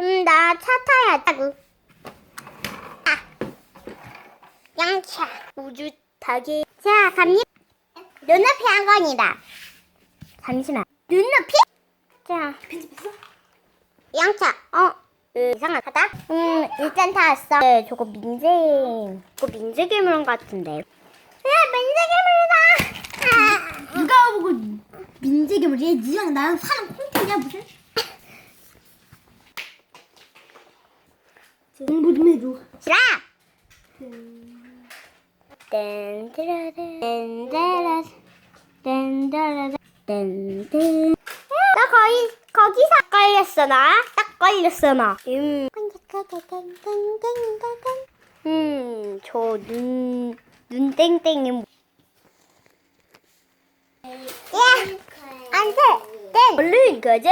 음, 나 차 타야 한다고. 아, 양차. 우주 타기. 자, 갑니다. 눈높이 한 건이다. 잠시만. 눈높이? 자, 편집했어? 양차. 어, 으, 이상하다. 음, 일단 다 왔어. 네, 저거 민재. 저거 민재 괴물 같은데. 야, 민재 괴물이다. 아, 누가 보고 민재 괴물이야? 니랑 나랑 사는 콩콩이야 무슨? 공부 좀 해줘. 싫어. 나 거의 거기서 걸렸어 걸렸어 나 음. 음 저 눈 눈 땡땡이 뭐- 야 안 돼 땡 얼른 가자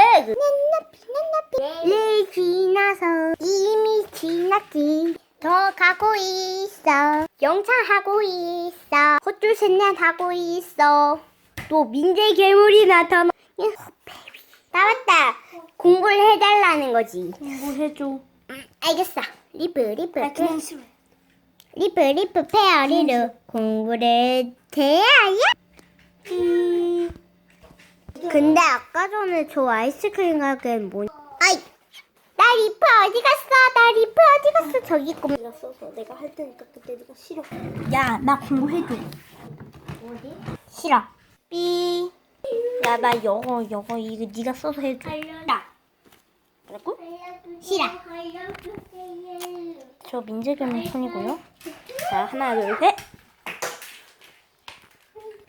눈높이 일 지나서 이미 지났지. 더 가고 있어. 영차하고 있어. 헛줄 셋넷 하고 있어. 또 민재 괴물이 나타나. 나왔다. 공부를 해달라는 거지. 공부해줘. 음, 알겠어. 리프 리프 아. 리프 리프 페어리루. 공부를 해야야 음. 근데 아까 전에 저 아이스크림 가게는 뭐냐 아이 나 리프 어디 갔어 나 리프 어디 갔어 저기 있고 내가 써서 내가 할 테니까 그때 네가 싫어. 야 나 공부해줘. 어디? 싫어. 삐. 야 나 영어 영어 이거 네가 써서 해줘. 나 그랬고? 싫어 저 민재 괴물 손이고요. 자 하나 둘 셋.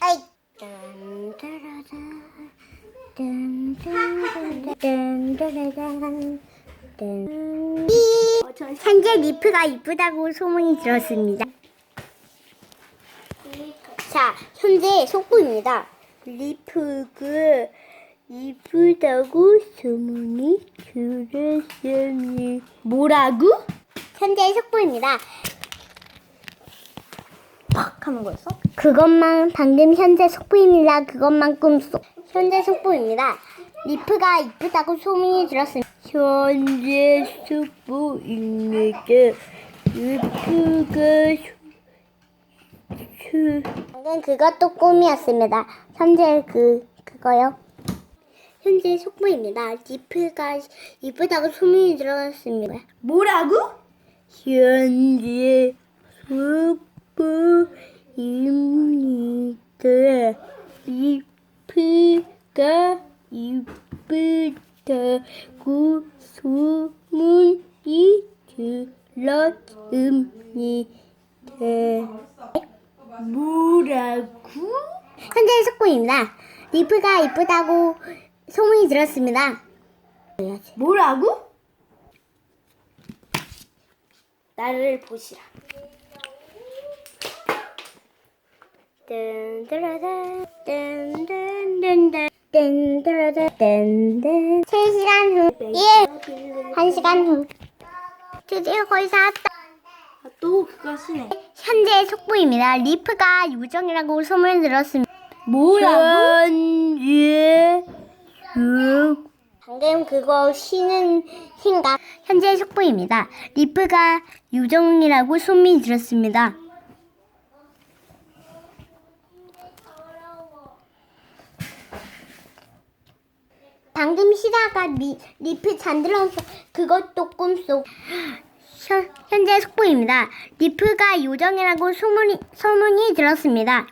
아이 현재 리프가 이쁘다고 소문이 들었습니다. 자, 현재 속보입니다. 리프가 이쁘다고 소문이 들었습니다. 뭐라고? 현재 속보입니다. 팍 하는 거였어? 그것만 방금 현재 속보입니다. 그것만 꿈속. 현재 속보입니다. 리프가 이쁘다고 소문이 들었습니다. 현재 속보입니다. 리프가 수... 방금 그것도 꿈이었습니다. 현재 그 그거요. 현재 속보입니다. 리프가 이쁘다고 소문이 들었습니다. 뭐라고? 현재 속보입니다. 리 프가 이쁘다고 소문이 들었습니다. 뭐라고? 현재 속보입니다. 리프가 이쁘다고 소문이 들었습니다. 뭐라고? 나를 보시라. 뜬드라다 뜬뜬뜬뜬 뜬드라다 뜬뜬 3시간 후 예! 1시간 후 드디어 거의 다 왔다 아, 또 그거 쓰네. 현재 속보입니다 리프가 요정이라고 소문을 들었습니다 뭐라고? 현재 속 방금 그거 쉬는 생각 현재 속보입니다 리프가 요정이라고 소문이 들었습니다 방금 쉬다가 리, 리프 잠들어서 그것도 꿈속. 현, 현재 속보입니다. 리프가 요정이라고 소문이, 소문이 들었습니다.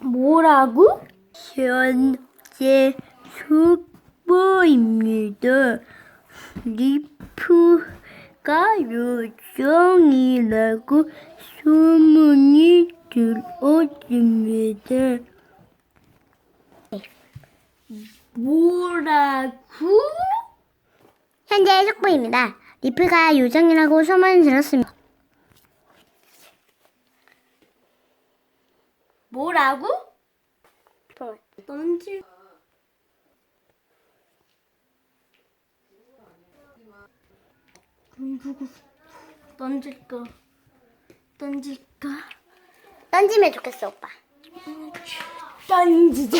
뭐라고? 현재 속보입니다. 리프가 요정이라고 소문이 들었습니다. 뭐라고? 현재 속보입니다. 리프가 요정이라고 소문이 들었습니다. 뭐라고? 던질. 누구 던질까? 던질까? 던지면 좋겠어, 오빠. 던지자.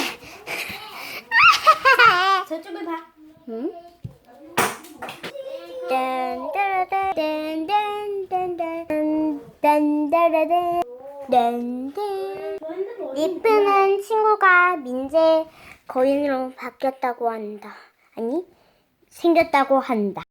딴따라란 딴딴 리프는 친구가 민재 거인으로 바뀌었다고 한다. 아니 생겼다고 한다.